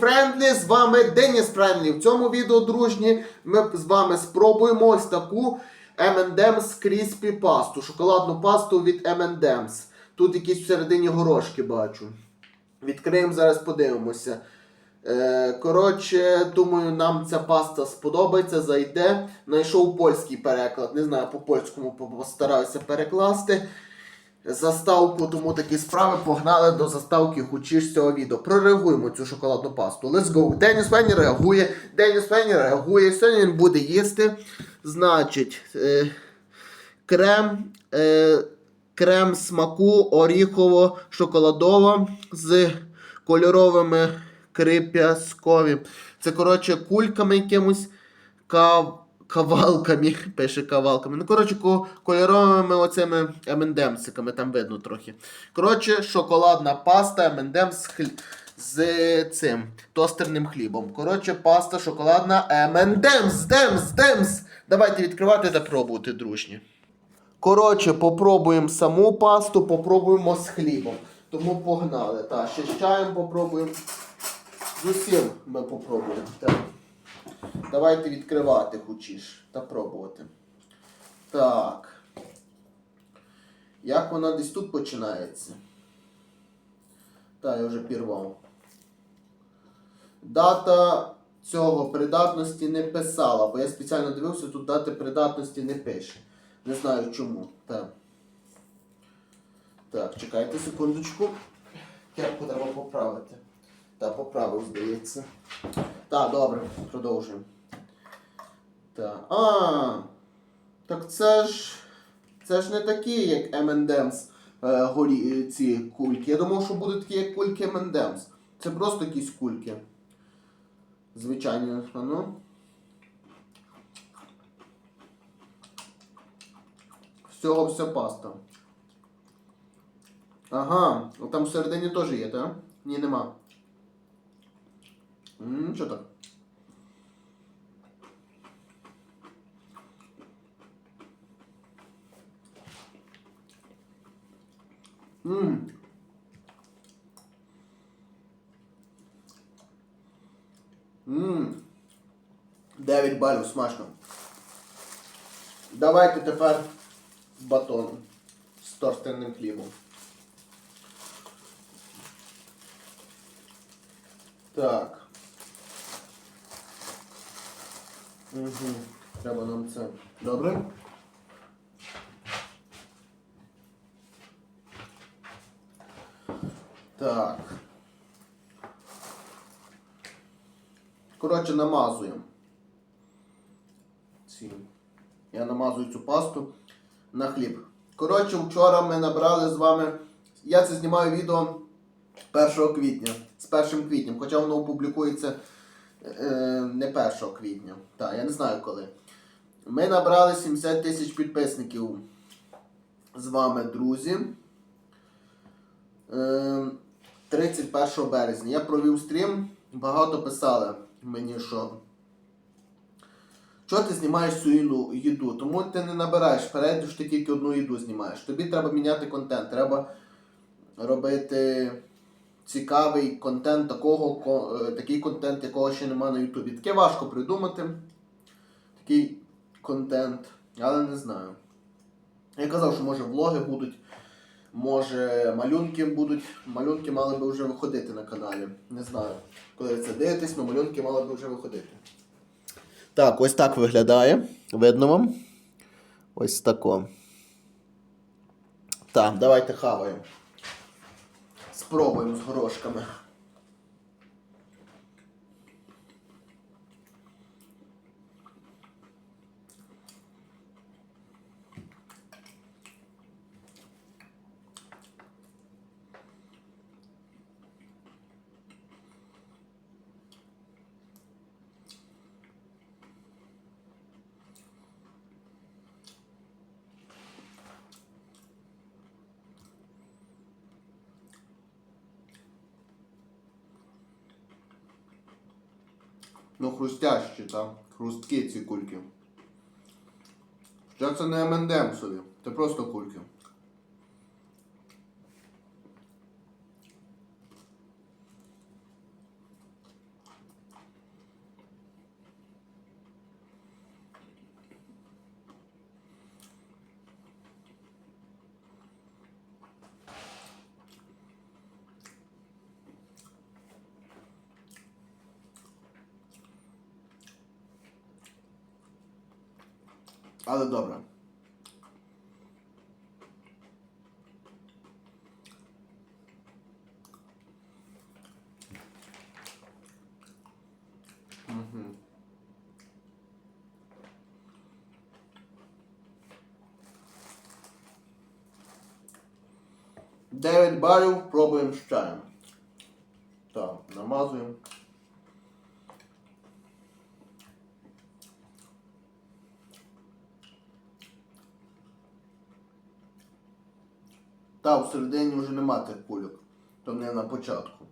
Френдлі, з вами Деніс Френдлі. В цьому відео, дружні, ми з вами спробуємо ось таку M&M's Crispy пасту, шоколадну пасту від M&M's. Тут якісь всередині горошки бачу. Відкриємо зараз, подивимося. Е, коротше, думаю, нам ця паста сподобається, зайде. Знайшов польський переклад. Не знаю, по польському постараюся перекласти. Заставку, тому такі справи погнали до заставки хочеш цього відео. Прореагуємо цю шоколадну пасту. Let's go. Деніс Фенні реагує. Деніс Фенні реагує. Сьогодні він буде їсти. Значить, е, крем, е, крем смаку оріхово-шоколадово з кольоровими крип'язкові. Це, коротше, кульками якимось кав... кавалками. Пише кавалками. Ну, коротше, кольоровими оцими M&M'сиками, там видно трохи. Коротше, шоколадна паста M&M з, цим тостерним хлібом. Коротше, паста шоколадна M&M's, Демс, Демс. Давайте відкривати та пробувати, дружні. Коротше, попробуємо саму пасту, попробуємо з хлібом. Тому погнали. Так, ще з чаєм попробуємо. З усім ми попробуємо. Так. Давайте відкривати хочеш та пробувати. Так. Як вона десь тут починається? Так, я вже пірвав. Дата цього придатності не писала, бо я спеціально дивився, тут дати придатності не пише. Не знаю чому. Так. Так, чекайте секундочку. Кепку треба поправити. Так, поправив, здається. Так, добре, продовжуємо. Так. А, так це ж. Це ж не такі, як M&M's е, горі, е, ці кульки. Я думав, що будуть такі, як кульки M&M's. Це просто якісь кульки. Звичайні, а ну. Всього вся паста. Ага, там всередині теж є, так? Ні, нема. М, Що так? Ммм. Ммм. 9 балів смачно. Давайте тепер батон з тостерним хлібом. Так. Угу. Треба нам це. Добре? Так. Коротше, намазуємо. Ці. Я намазую цю пасту на хліб. Коротше, вчора ми набрали з вами. Я це знімаю відео 1 квітня. З 1 квітням, хоча воно опублікується не 1 квітня. Так, я не знаю коли. Ми набрали 70 тисяч підписників з вами, друзі. Е, 31 березня. Я провів стрім, багато писали мені, що. Чого ти знімаєш цю їду? Тому ти не набираєш перейдеш, ти тільки одну їду знімаєш. Тобі треба міняти контент. Треба робити цікавий контент, такого, е, такий контент, якого ще немає на Ютубі. Таке важко придумати. Такий контент, але не знаю. Я казав, що може влоги будуть, може малюнки будуть. Малюнки мали би вже виходити на каналі. Не знаю. Коли це дивитесь, але малюнки мали би вже виходити. Так, ось так виглядає. Видно вам? Ось тако. Так, давайте хаваємо. Спробуємо з горошками. Ну, хрустящі, так. Хрусткі ці кульки. Що це не M&M'сові, це просто кульки. Але добре. Мгм. Дев'ять балів пробуємо з. Так, намазуємо. Та, всередині вже нема тих кульок. То не на початку.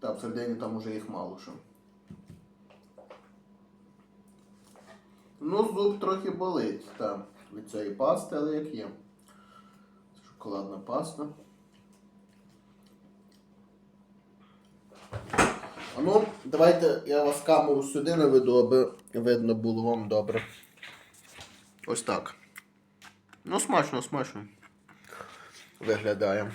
Та, всередині там уже їх мало що. Ну, зуб трохи болить, так, від цієї пасти, але як є. Шоколадна паста. А ну, давайте я вас камеру сюди наведу, аби видно було вам добре. Ось так. Ну, смачно, смачно. Виглядає.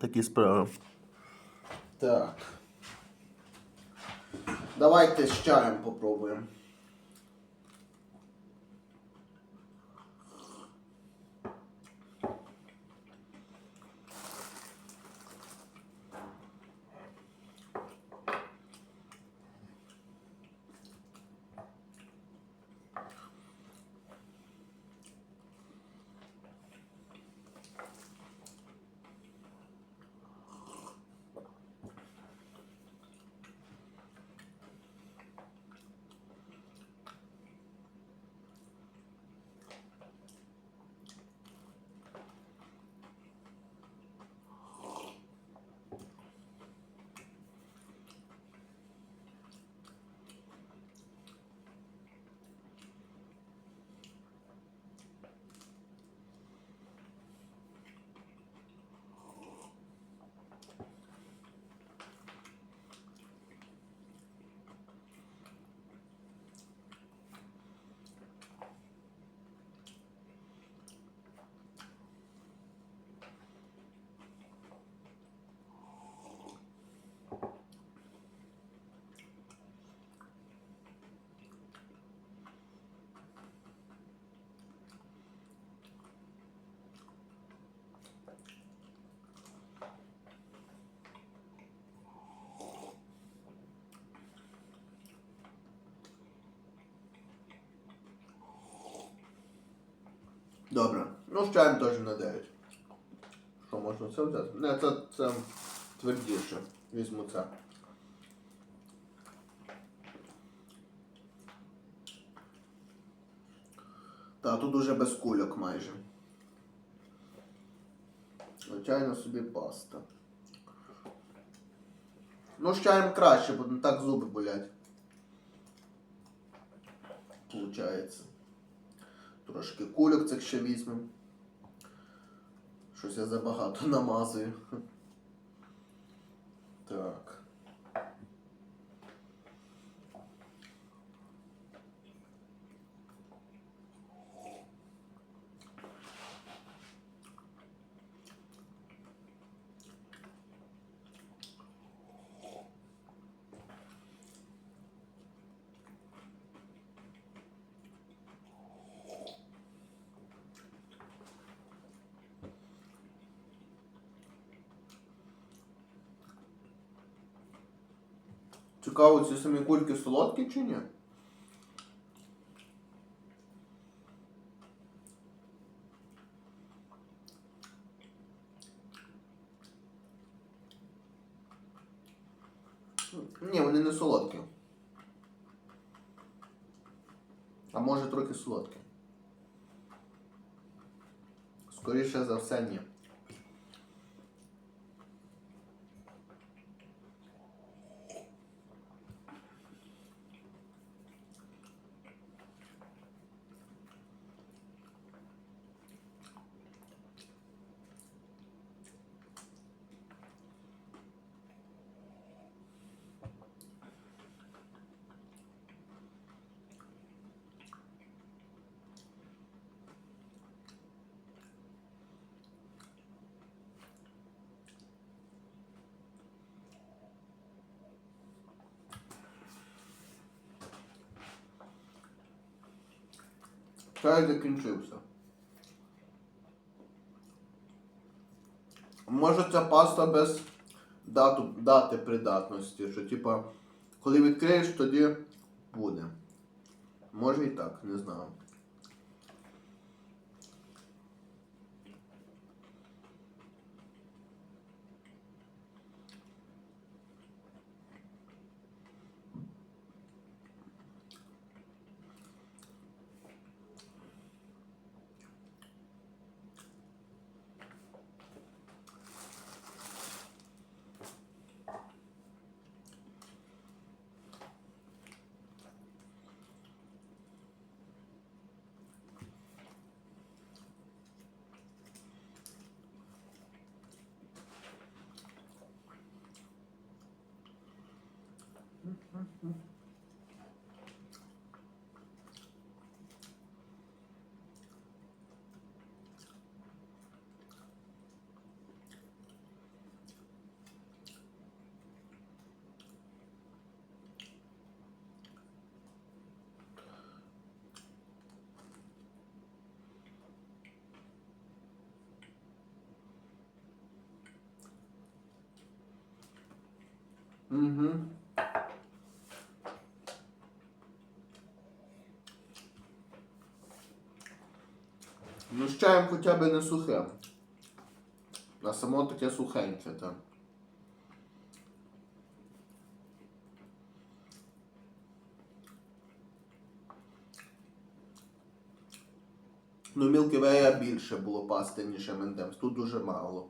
Такі справи. Так. Давайте з чаєм попробуємо. Добре. Ну, з чаєм теж на 9. Що можна це взяти? Не, це, це твердіше. Візьму це. Та тут уже без кульок майже. Звичайно собі паста. Ну, з чаєм краще, бо не так зуби болять. Получається. Трошки кульок цих ще візьмемо. Щось я забагато намазую. Так. Цікаво, ці самі кульки солодкі чи ні? Ні, вони не солодкі. А може трохи солодкі. Скоріше за все, ні. Чай закінчився. Може ця паста без дату, дати придатності, що типа, коли відкриєш, тоді буде. Може і так, не знаю. Угу. Ну, з чаєм хоча б не сухе. А само таке сухеньке, так. Ну, Milky Way більше було пасти, ніж M&M's. Тут дуже мало.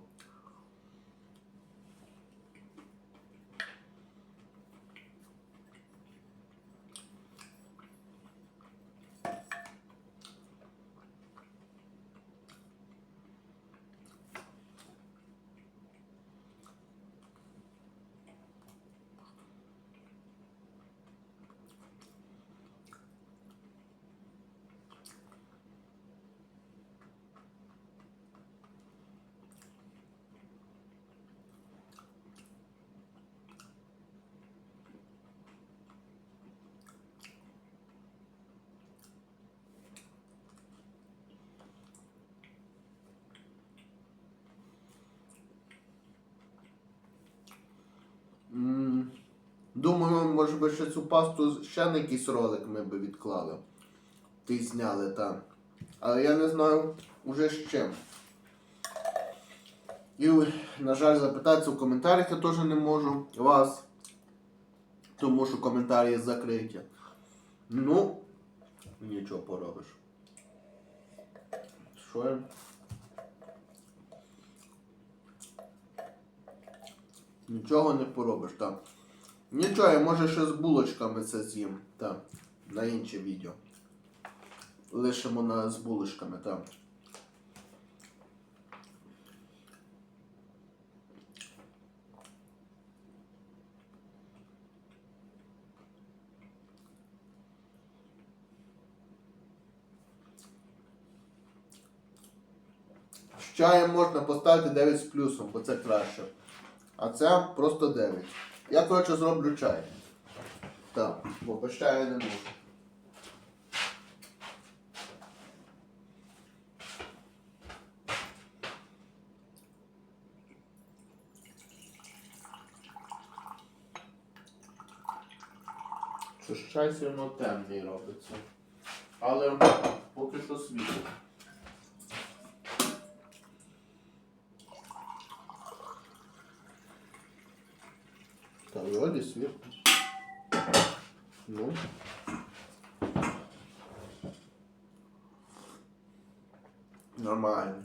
М, Думаю, може би ще цю пасту ще на якийсь ролик ми би відклали. Ти зняли, так. Але я не знаю уже з чим. І, на жаль, запитатися в коментарях я теж не можу вас. Тому що коментарі закриті. Ну, нічого поробиш. Що я? Нічого не поробиш, так. Нічого, я може ще з булочками це з'їм. Так. На інше відео. Лишимо на з булочками, так. З чаєм можна поставити 9 з плюсом, бо це краще. А це просто 9. Я, коротше, зроблю чай. Так, бо без чаю не можу. Що ж чай все одно темний робиться. Але поки що світло. Та сверху. Ну. Нормально.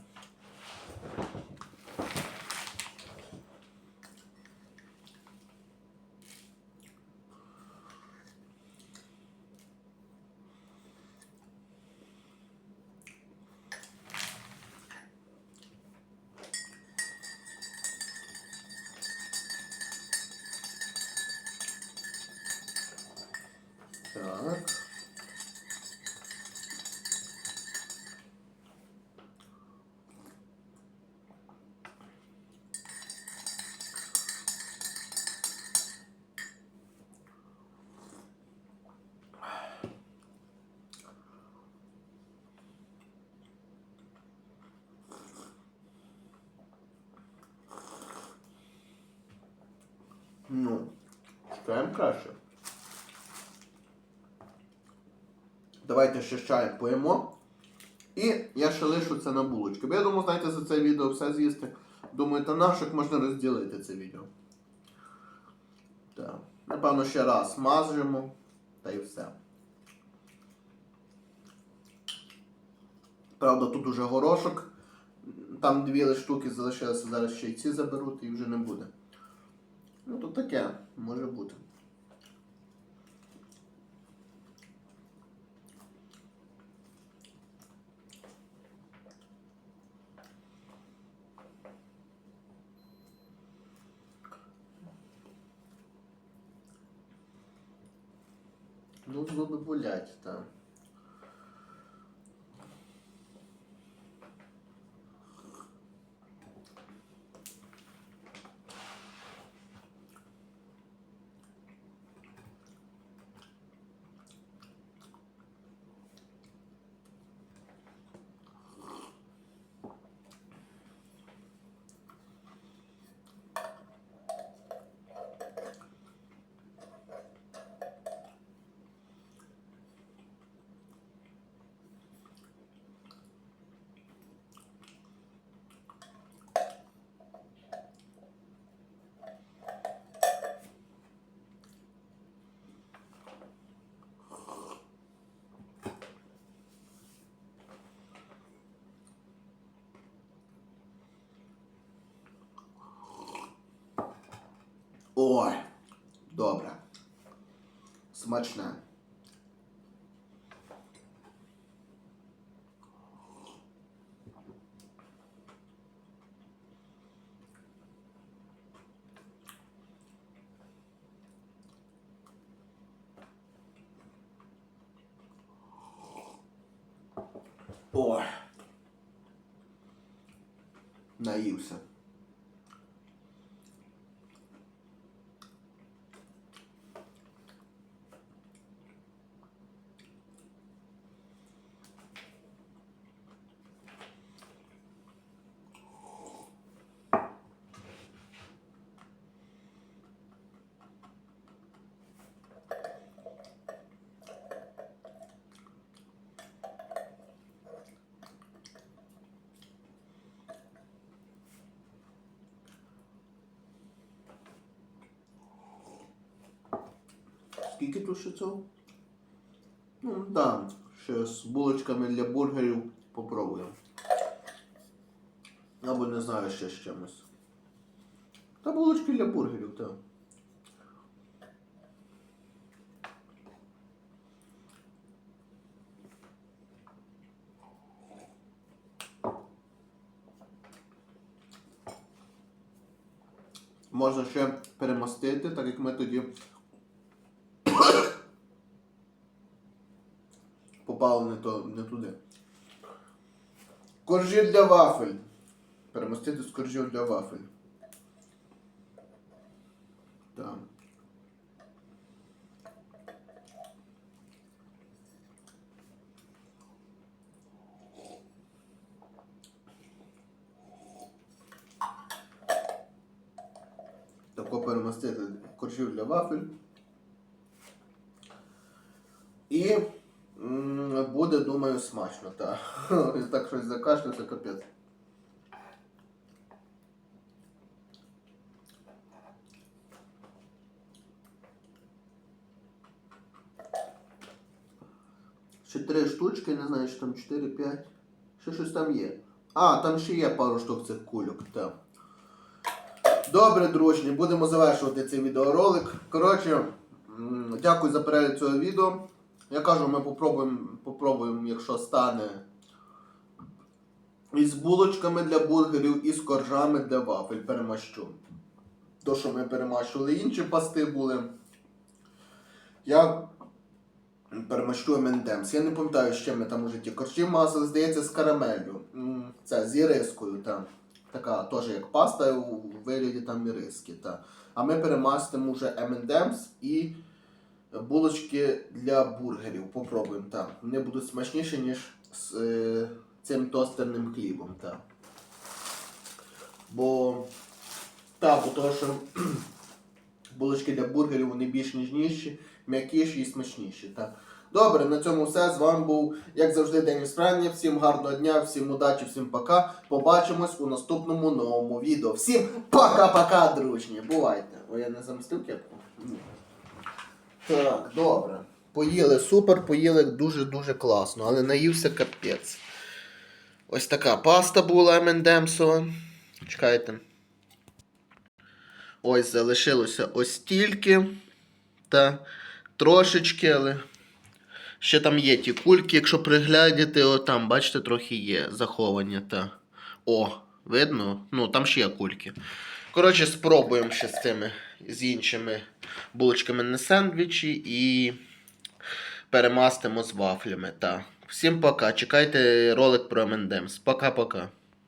Так. Чаєм краще. Давайте ще чаєм поїмо. І я ще лишу це на булочки. Бо я думаю, знаєте, за це відео все з'їсти. Думаю, та наших можна розділити це відео. Так. Напевно, ще раз смажимо. Та й все. Правда, тут уже горошок. Там дві штуки залишилися, зараз ще й ці заберуть і вже не буде. Ну, то таке, може бути. Ну, зуби болять, так. Ой, добре. Смачне. Ой. Наївся. Скільки тут ще цього? Ну, да, ще з булочками для бургерів попробуємо. Або не знаю ще з чимось. Та булочки для бургерів, так. Можна ще перемастити, так як ми тоді попали не, то, не туди. Коржі для вафель. Перемостити з коржів для вафель. Так. Тако перемостити коржів для вафель. І м, буде, думаю, смачно, так. так щось закашлявся, капець. Ще три штучки, не знаю, чи там 4-5. Ще щось там є. А, там ще є пару штук цих кульок, так. Добре, дружні, будемо завершувати цей відеоролик. Коротше, дякую за перегляд цього відео. Я кажу, ми попробуємо, попробуємо, якщо стане. І з булочками для бургерів, і з коржами для вафель перемащу. То, що ми перемащували інші пасти були. Я перемащу M&M's. Я не пам'ятаю, чим ми там уже ті коржі мазали, здається, з карамеллю. Це з ірискою. Та. Така теж як паста у вигляді там іриски. Та. А ми перемастимо вже M&M's і булочки для бургерів. Попробуємо. Та. Вони будуть смачніші, ніж з е, цим тостерним хлібом. Та. Бо, та, бо того, що булочки для бургерів, вони більш ніжніші, м'якіші і смачніші. Так. Добре, на цьому все. З вами був, як завжди, Деніс Френні. Всім гарного дня, всім удачі, всім пока. Побачимось у наступному новому відео. Всім пока-пока, дружні. Бувайте. Ой, я не замістив кепку? Ні. Так, добре. Поїли супер, поїли дуже-дуже класно, але наївся капець. Ось така паста була M&M'сова. Чекайте. Ось залишилося ось стільки. Та трошечки, але ще там є ті кульки, якщо приглядіти, о, там, бачите, трохи є заховані. Та. О, видно? Ну, там ще є кульки. Коротше, спробуємо ще з цими, з іншими булочками на сендвічі і перемастимо з вафлями. Та. Всім пока. Чекайте ролик про МНДМС. Пока-пока.